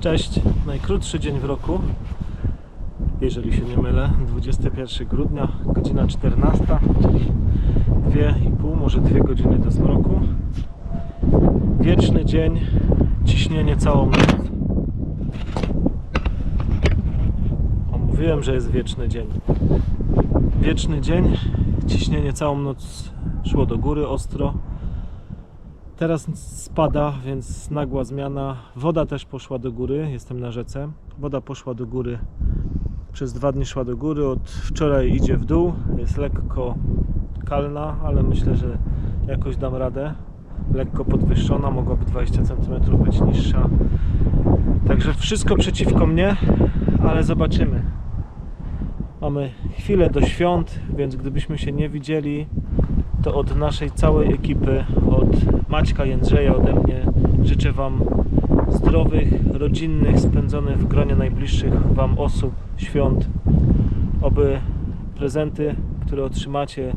Cześć, najkrótszy dzień w roku, jeżeli się nie mylę, 21 grudnia, godzina 14, czyli 2,5, może 2 godziny do zmroku. Wieczny dzień, ciśnienie całą noc. O, mówiłem, że jest wieczny dzień. Wieczny dzień, ciśnienie całą noc szło do góry ostro. Teraz spada, więc nagła zmiana. Woda też poszła do góry. Jestem na rzece. Woda poszła do góry. Przez dwa dni szła do góry. Od wczoraj idzie w dół. Jest lekko kalna, ale myślę, że jakoś dam radę. Lekko podwyższona, mogłaby 20 cm być niższa. Także wszystko przeciwko mnie, ale zobaczymy. Mamy chwilę do świąt, więc gdybyśmy się nie widzieli, to od naszej całej ekipy, od Maćka Jędrzeja, ode mnie życzę Wam zdrowych, rodzinnych, spędzonych w gronie najbliższych Wam osób, świąt. Oby prezenty, które otrzymacie,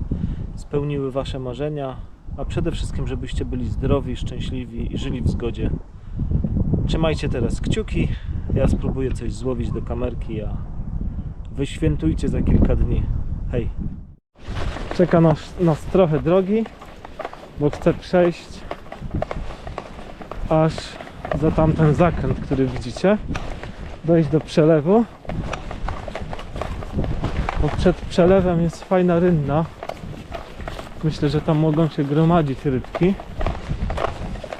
spełniły Wasze marzenia, a przede wszystkim, żebyście byli zdrowi, szczęśliwi i żyli w zgodzie. Trzymajcie teraz kciuki. Ja spróbuję coś złowić do kamerki, a Wy świętujcie za kilka dni. Hej! Czeka nas, nas trochę drogi, bo chcę przejść aż za tamten zakręt, który widzicie. Dojść do przelewu. Bo przed przelewem jest fajna rynna. Myślę, że tam mogą się gromadzić rybki.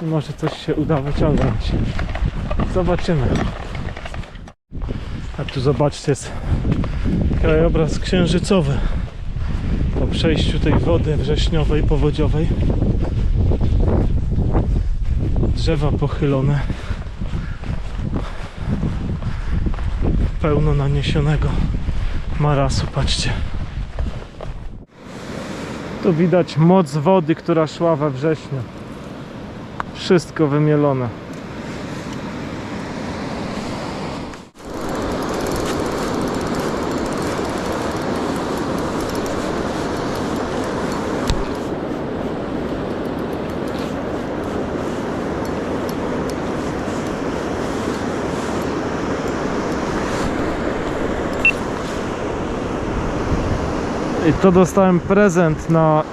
I może coś się uda wyciągnąć. Zobaczymy. A tu zobaczcie, jest krajobraz księżycowy po przejściu tej wody wrześniowej, powodziowej. Drzewa pochylone. Pełno naniesionego marasu, patrzcie. Tu widać moc wody, która szła we wrześniu. Wszystko wymielone. I to dostałem prezent na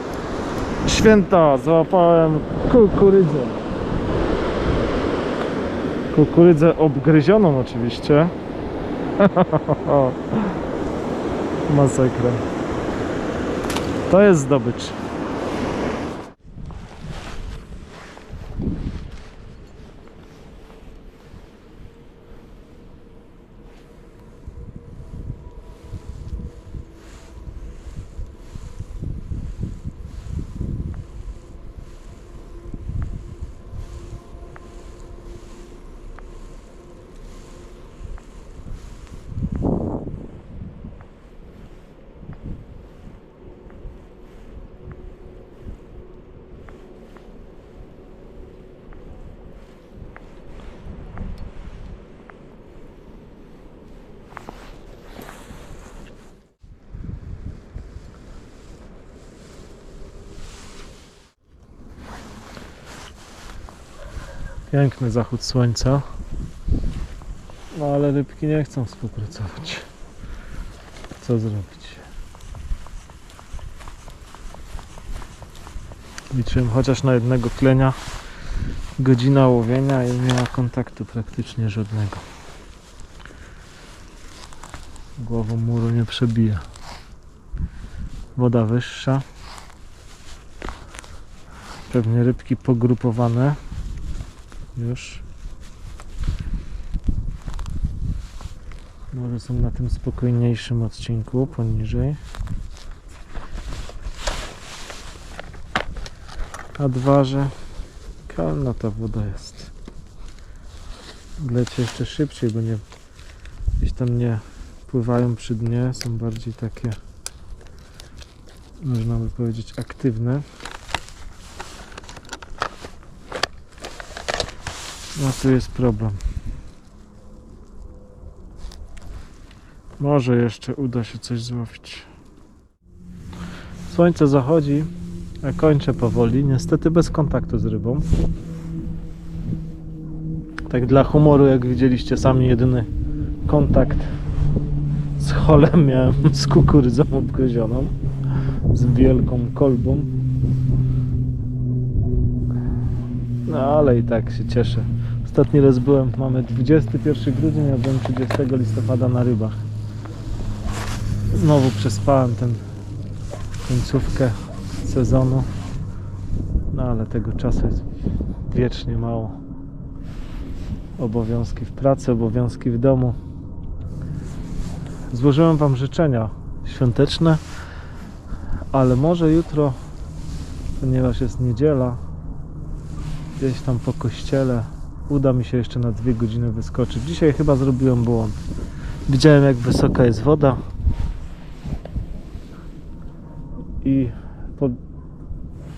święta. Załapałem kukurydzę. Kukurydzę obgryzioną oczywiście. Masakra. To jest zdobycz. Piękny zachód słońca. No ale rybki nie chcą współpracować. Co zrobić? Liczyłem chociaż na jednego klenia. Godzina łowienia i nie ma kontaktu praktycznie żadnego. Głową muru nie przebija. Woda wyższa. Pewnie rybki pogrupowane już. Może są na tym spokojniejszym odcinku poniżej. A dwa, że kalna ta woda jest. Leci jeszcze szybciej, bo nie gdzieś tam nie pływają przy dnie, są bardziej takie można by powiedzieć aktywne. No tu jest problem. Może jeszcze uda się coś złowić. Słońce zachodzi, a kończę powoli. Niestety bez kontaktu z rybą. Tak dla humoru, jak widzieliście sami, jedyny kontakt z holem miałem z kukurydzą obgryzioną, z wielką kolbą. No ale i tak się cieszę. Ostatni raz byłem, mamy 21 grudzień, ja byłem 30 listopada na rybach. Znowu przespałem ten końcówkę sezonu. No ale tego czasu jest wiecznie mało. Obowiązki w pracy, obowiązki w domu. Złożyłem Wam życzenia świąteczne, ale może jutro, ponieważ jest niedziela, gdzieś tam po kościele uda mi się jeszcze na dwie godziny wyskoczyć. Dzisiaj chyba zrobiłem błąd. Widziałem jak wysoka jest woda i pod,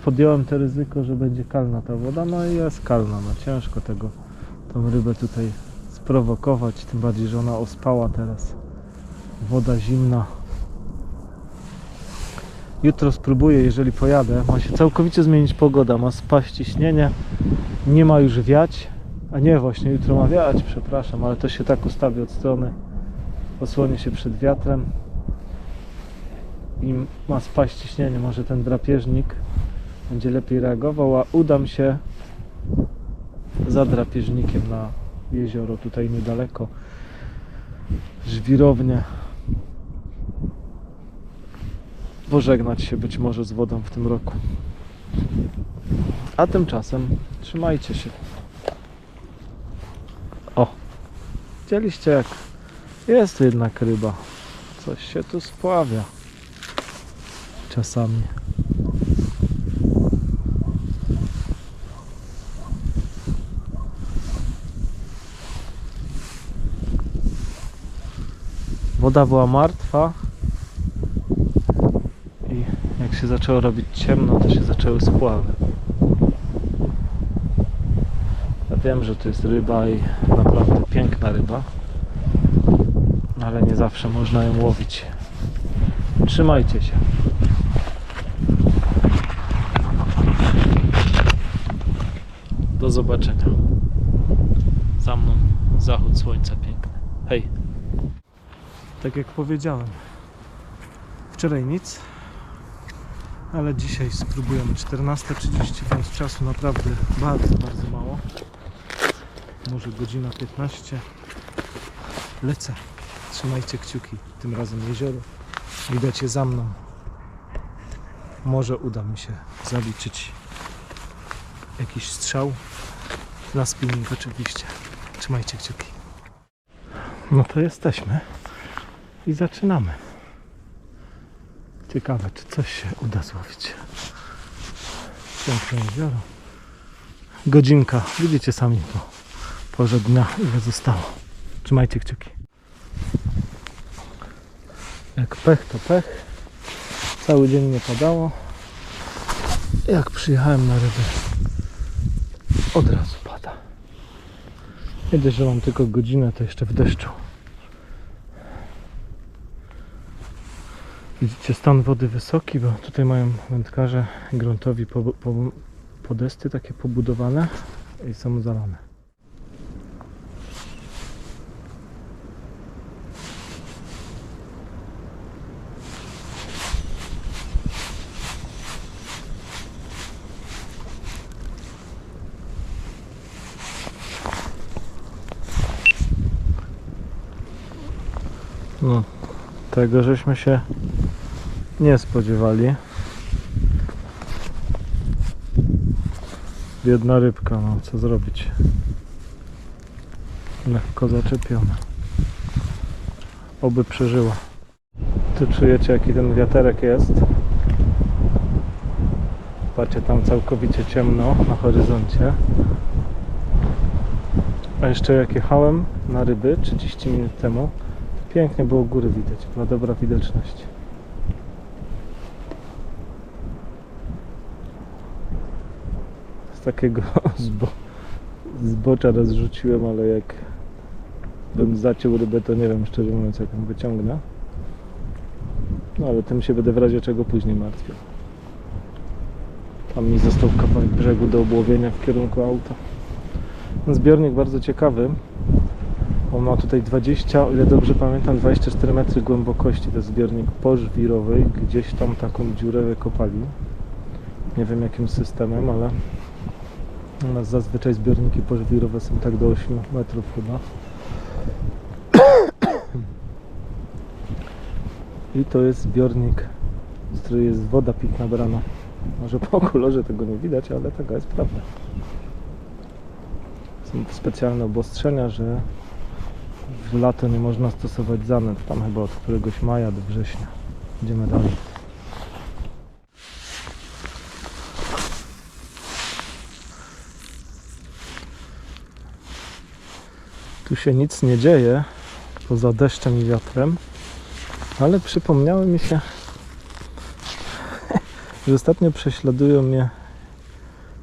podjąłem to ryzyko, że będzie kalna ta woda, no i jest kalna, no ciężko tego, tą rybę tutaj sprowokować, tym bardziej, że ona ospała teraz. Woda zimna. Jutro spróbuję, jeżeli pojadę. Ma się całkowicie zmienić pogoda, ma spaść ciśnienie, nie ma już wiać. A nie, właśnie jutro ma wiać, przepraszam, ale to się tak ustawi od strony. Osłonię się przed wiatrem i ma spaść ciśnienie. Może ten drapieżnik będzie lepiej reagował, a udam się za drapieżnikiem na jezioro tutaj niedaleko. Żwirownie. Pożegnać się być może z wodą w tym roku. A tymczasem trzymajcie się. O, widzieliście jak jest jednak ryba. Coś się tu spławia. Czasami. Woda była martwa i jak się zaczęło robić ciemno, to się zaczęły spławy. Ja wiem, że to jest ryba i naprawdę piękna ryba, ale nie zawsze można ją łowić. Trzymajcie się. Do zobaczenia. Za mną zachód słońca piękny. Hej. Tak jak powiedziałem, wczoraj nic, ale dzisiaj spróbujemy 14.30, więc czasu naprawdę bardzo, bardzo mało. Może godzina 15. Lecę. Trzymajcie kciuki. Tym razem jezioro. Widać je za mną. Może uda mi się zaliczyć jakiś strzał. Na spinning oczywiście. Trzymajcie kciuki. No to jesteśmy i zaczynamy. Ciekawe, czy coś się uda złowić. Piękne jezioro. Godzinka. Widzicie sami po porze dnia, ile zostało. Trzymajcie kciuki. Jak pech, to pech. Cały dzień nie padało. Jak przyjechałem na ryby, od razu pada. Nie że mam tylko godzinę, to jeszcze w deszczu. Widzicie stan wody wysoki, bo tutaj mają wędkarze gruntowi po, po, podesty takie pobudowane i są zalane. Tego żeśmy się nie spodziewali. Biedna rybka, no co zrobić? Lekko zaczepiona. Oby przeżyła. Tu czujecie jaki ten wiaterek jest. Patrzcie tam całkowicie ciemno na horyzoncie. A jeszcze jak jechałem na ryby 30 minut temu, pięknie było góry widać, była dobra widoczność. Z takiego zbo zbocza rozrzuciłem, ale jak bym zaciął rybę, to nie wiem szczerze mówiąc jak ją wyciągnę. No ale tym się będę w razie czego później martwił. Tam mi został kawałek brzegu do obłowienia w kierunku auta. Zbiornik bardzo ciekawy. On ma tutaj 20, o ile dobrze pamiętam, 24 metry głębokości. To jest zbiornik pożwirowy. Gdzieś tam taką dziurę wykopali. Nie wiem jakim systemem, ale u nas zazwyczaj zbiorniki pożwirowe są tak do 8 metrów chyba. I to jest zbiornik, z którego jest woda pitna brana. Może po kolorze tego nie widać, ale taka jest prawda. Są specjalne obostrzenia, że w lato nie można stosować zanet. Tam chyba od któregoś maja do września. Idziemy dalej. Tu się nic nie dzieje poza deszczem i wiatrem, ale przypomniały mi się, że ostatnio prześladują mnie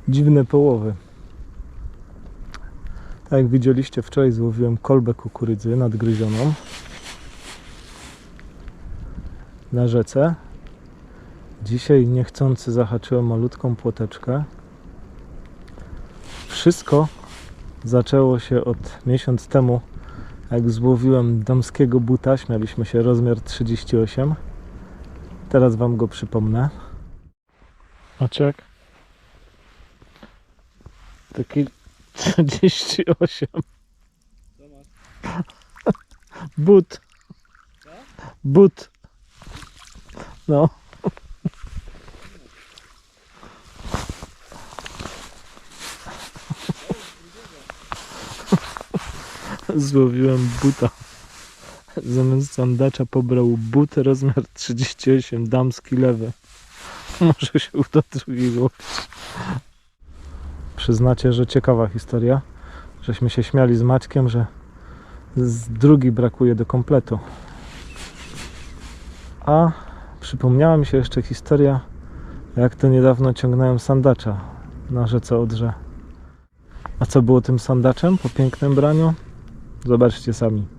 dziwne połowy. Tak jak widzieliście wczoraj złowiłem kolbę kukurydzy nadgryzioną na rzece. Dzisiaj niechcący zahaczyłem malutką płoteczkę. Wszystko zaczęło się od miesiąc temu, jak złowiłem damskiego buta. Śmialiśmy się rozmiar 38. Teraz Wam go przypomnę. Oczek. Taki 38. But. But. No. Złowiłem buta. Zamiast sandacza pobrał but rozmiar 38, damski lewy. Może się uda drugi złowić. Przyznacie, że ciekawa historia. Żeśmy się śmiali z Maćkiem, że z drugi brakuje do kompletu. A przypomniała mi się jeszcze historia, jak to niedawno ciągnąłem sandacza na rzece Odrze. A co było tym sandaczem po pięknym braniu? Zobaczcie sami.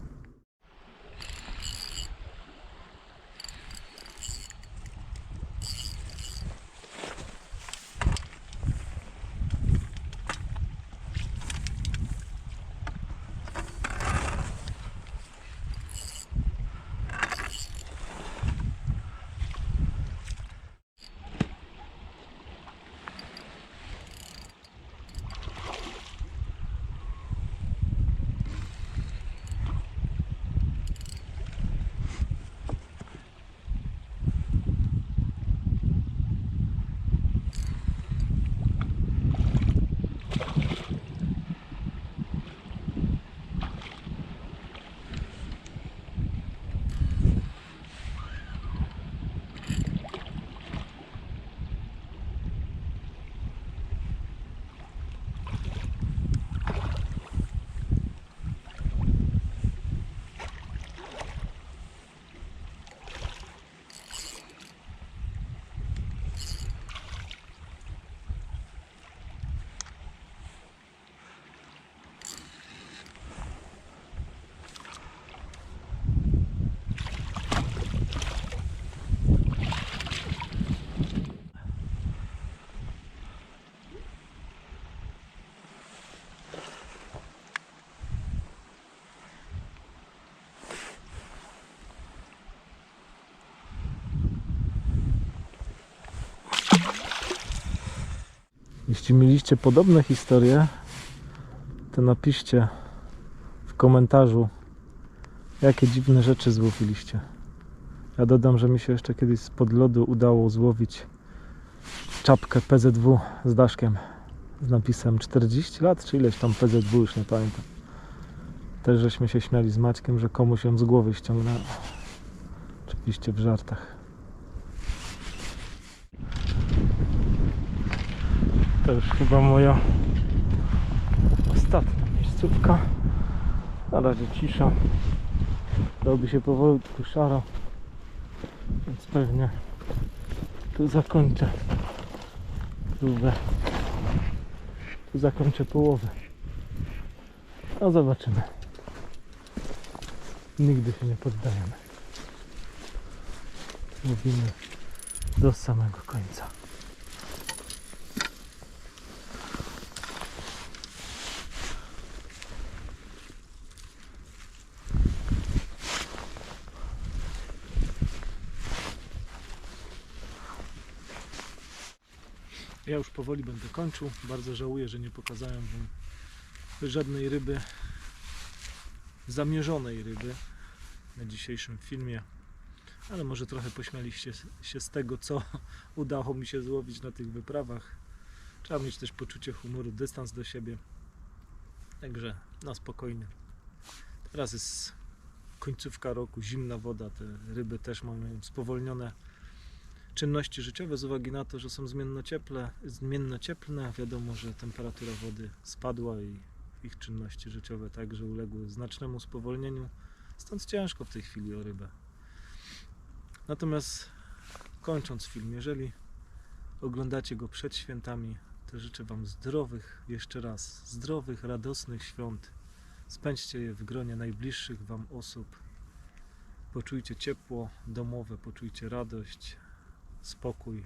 Jeśli mieliście podobne historie, to napiszcie w komentarzu, jakie dziwne rzeczy złowiliście. Ja dodam, że mi się jeszcze kiedyś spod lodu udało złowić czapkę PZW z daszkiem z napisem 40 lat, czy ileś tam PZW, już nie pamiętam. Też żeśmy się śmiali z Maćkiem, że komuś ją z głowy ściągnęło. Oczywiście w żartach. To już chyba moja ostatnia miejscówka. Na razie cisza. Robi się powolutku szaro. Więc pewnie tu zakończę próbę. Tu zakończę połowę. No zobaczymy. Nigdy się nie poddajemy. Mówimy do samego końca. Ja już powoli będę kończył. Bardzo żałuję, że nie pokazałem Wam żadnej ryby, zamierzonej ryby na dzisiejszym filmie. Ale może trochę pośmialiście się z tego, co udało mi się złowić na tych wyprawach. Trzeba mieć też poczucie humoru, dystans do siebie. Także na spokojnie. Teraz jest końcówka roku, zimna woda, te ryby też mają spowolnione czynności życiowe z uwagi na to, że są zmiennocieple, zmiennocieplne. Wiadomo, że temperatura wody spadła i ich czynności życiowe także uległy znacznemu spowolnieniu. Stąd ciężko w tej chwili o rybę. Natomiast kończąc film, jeżeli oglądacie go przed świętami, to życzę Wam zdrowych, jeszcze raz, zdrowych, radosnych świąt. Spędźcie je w gronie najbliższych Wam osób. Poczujcie ciepło domowe, poczujcie radość, spokój,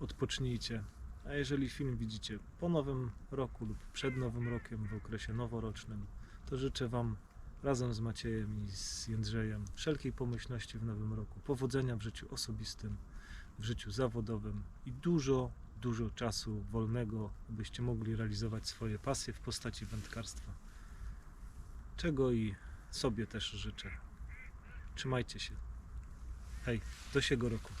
odpocznijcie. A jeżeli film widzicie po nowym roku lub przed nowym rokiem, w okresie noworocznym, to życzę Wam razem z Maciejem i z Jędrzejem wszelkiej pomyślności w nowym roku, powodzenia w życiu osobistym, w życiu zawodowym i dużo, dużo czasu wolnego, byście mogli realizować swoje pasje w postaci wędkarstwa. Czego i sobie też życzę. Trzymajcie się. Hej, do siego roku.